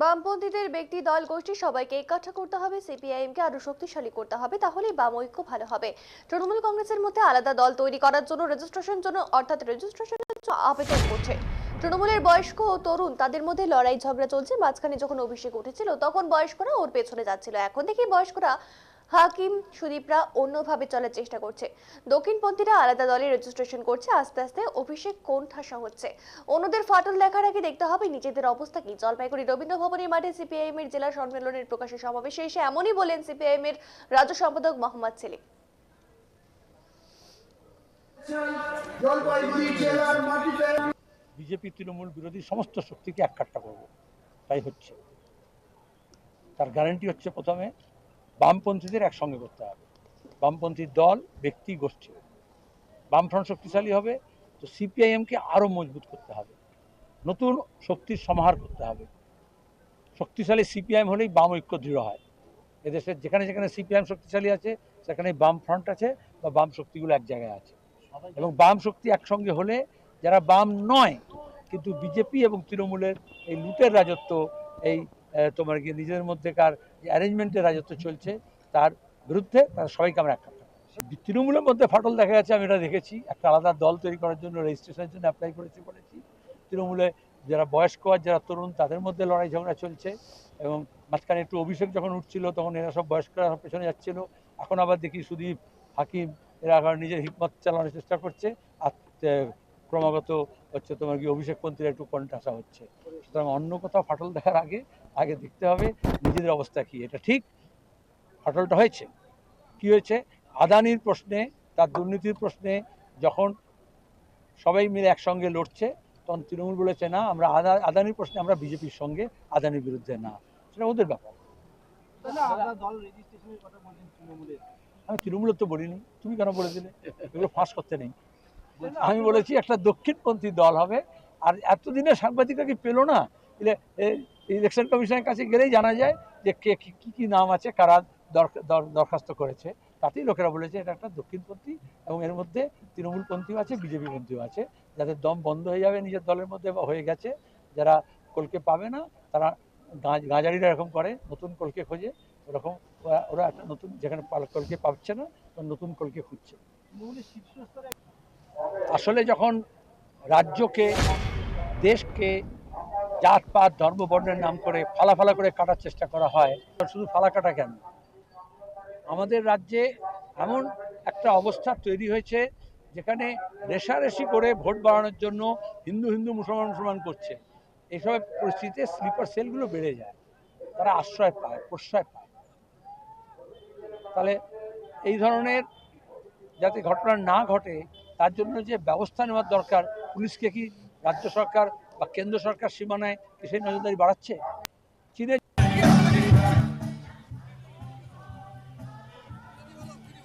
বামপন্থীদের ব্যক্তি, দল, গোষ্ঠী সবাইকে একঠা করতে হবে। সিপিআইএম কে আরও শক্তিশালী করতে হবে, তাহলেই বাম ঐক্য ভালো হবে। তৃণমূল কংগ্রেসের মধ্যে আলাদা দল তৈরি করার জন্য রেজিস্ট্রেশন জন্য, অর্থাৎ রেজিস্ট্রেশনের আবেদন করছে। তৃণমূলের বয়স্ক ও তরুণ, তাদের মধ্যে লড়াই ঝগড়া চলছে। মাঝখানে যখন অভিষেক উঠেছিল, তখন বয়স্করা ওর পেছনে যাচ্ছিল। এখন দেখি বয়স্করা হাকিম সুদীপরা অন্যভাবে চলার চেষ্টা করছে। দক্ষিণপন্থীরা আলাদা দলে রেজিস্ট্রেশন করছে। আস্তে আস্তে অভিষেক কোন ঠাসা হচ্ছে। অন্যদের ফাটল দেখার আগে দেখতে হবে নিজেদের অবস্থা কি। জলপাইগুড়ি রবীন্দ্র ভবনের মাঠে সিপিআইএম এর জেলা সম্মেলনের প্রকাশের সমাবেশে এসে এমনই বলেন সিপিআইএম এর রাজ্য সম্পাদক মোহাম্মদ সেলিম। জলপাইগুড়ি জেলার মাটিতে বিজেপি তৃণমূল বিরোধী সমস্ত শক্তিকে এককাট্টা করব। তাই হচ্ছে। তার গ্যারান্টি হচ্ছে প্রথমে বামপন্থীদের একসঙ্গে করতে হবে। বামপন্থী দল, ব্যক্তি, গোষ্ঠী। বামফ্রন্ট শক্তিশালী হবে, তো সিপিআইএমকে আরও মজবুত করতে হবে। নতুন শক্তির সমাহার করতে হবে। শক্তিশালী সিপিআইএম হলেই বাম ঐক্য দৃঢ় হয়। এদেশের যেখানে যেখানে সিপিআইএম শক্তিশালী আছে সেখানে বাম ফ্রন্ট আছে বা বাম শক্তিগুলো এক জায়গায় আছে। এবং বাম শক্তি একসঙ্গে হলে যারা বাম নয়, কিন্তু বিজেপি এবং তৃণমূলের এই লুটের রাজত্ব, এই তোমার কি নিজেদের মধ্যেকার যে অ্যারেঞ্জমেন্টের রাজত্ব চলছে, তার বিরুদ্ধে তারা সবাইকে আমরা একটা তৃণমূলের মধ্যে ফাটল দেখা যাচ্ছে, আমি এটা দেখেছি। একটা আলাদা দল তৈরি করার জন্য রেজিস্ট্রেশনের জন্য অ্যাপ্লাই করেছি বলেছি তৃণমূলে যারা বয়স্ক আর যারা তরুণ, তাদের মধ্যে লড়াই ঝগড়া চলছে এবং মাঝখানে একটু অভিষেক যখন উঠছিল, তখন এরা সব বয়স্করা সব পেছনে যাচ্ছিল। এখন আবার দেখি সুদীপ, হাকিম, এরা আবার নিজের হিম্মত চালানোর চেষ্টা করছে। আর ক্রমাগত হচ্ছে তোমার কি অভিষেকপন্থীরা একটু কণ্ঠাসা হচ্ছে। সুতরাং অন্য কোথাও ফাটল দেখার আগে আগে দেখতে হবে নিজেদের অবস্থা কি। এটা ঠিক? ফাটলটা হয়েছে। কি হয়েছে? আদানির প্রশ্নে, তার দুর্নীতির প্রশ্নে যখন সবাই মিলে একসঙ্গে লড়ছে, তখন তৃণমূল বলেছে, না, আমরা আদা, আদানির প্রশ্নে আমরা বিজেপির সঙ্গে আদানির বিরুদ্ধে না। সেটা ওদের ব্যাপার। আমি তৃণমূলের তো বলিনি। তুমি কেন বলে দিলে? এগুলো ফাঁস করতে নেই। আমি বলেছি একটা দক্ষিণপন্থী দল হবে। আর এতদিনে সাংবাদিকরা কি পেল না? ইলেকশন কমিশনের কাছে গেলেই জানা যায় যে কে কি কি নাম আছে, কারা দর- দর- দরখাস্ত করেছে। তাতেই লোকেরা বলেছে এটা একটা দক্ষিণপন্থী এবং এর মধ্যে তৃণমূলপন্থীও আছে বিজেপি পন্থীও আছে। যাদের দম বন্ধ হয়ে যাবে নিজের দলের মধ্যে বা হয়ে গেছে। যারা কলকে পাবে না, তারা গাঁজারিরা এরকম করে, নতুন কলকে খোঁজে। ওরকম ওরা একটা নতুন, যেখানে কলকে পাচ্ছে না নতুন কলকে খুঁজছে। শীর্ষস্তরে আসলে যখন রাজ্যকে, দেশকে জাতপাত ধর্ম বর্ণের নাম করে ফালা ফালা করে কাটার চেষ্টা করা হয়, শুধু ফালা কাটা কেন? আমাদের রাজ্যে এমন একটা অবস্থা তৈরি হয়েছে যেখানে রেশারেশি করে ভোট বাড়ানোর জন্য হিন্দু হিন্দু, মুসলমান মুসলমান করছে। এইসব পরিস্থিতিতে স্লিপার সেলগুলো বেড়ে যায়। তারা আশ্রয় পায়, প্রশ্রয় পায়। তাহলে এই ধরনের যাতে ঘটনা না ঘটে, তার জন্য যে ব্যবস্থা নেওয়ার দরকার, পুলিশকে কি রাজ্য সরকার বা কেন্দ্র সরকার সীমানায় এসে নজরদারি বাড়াচ্ছে?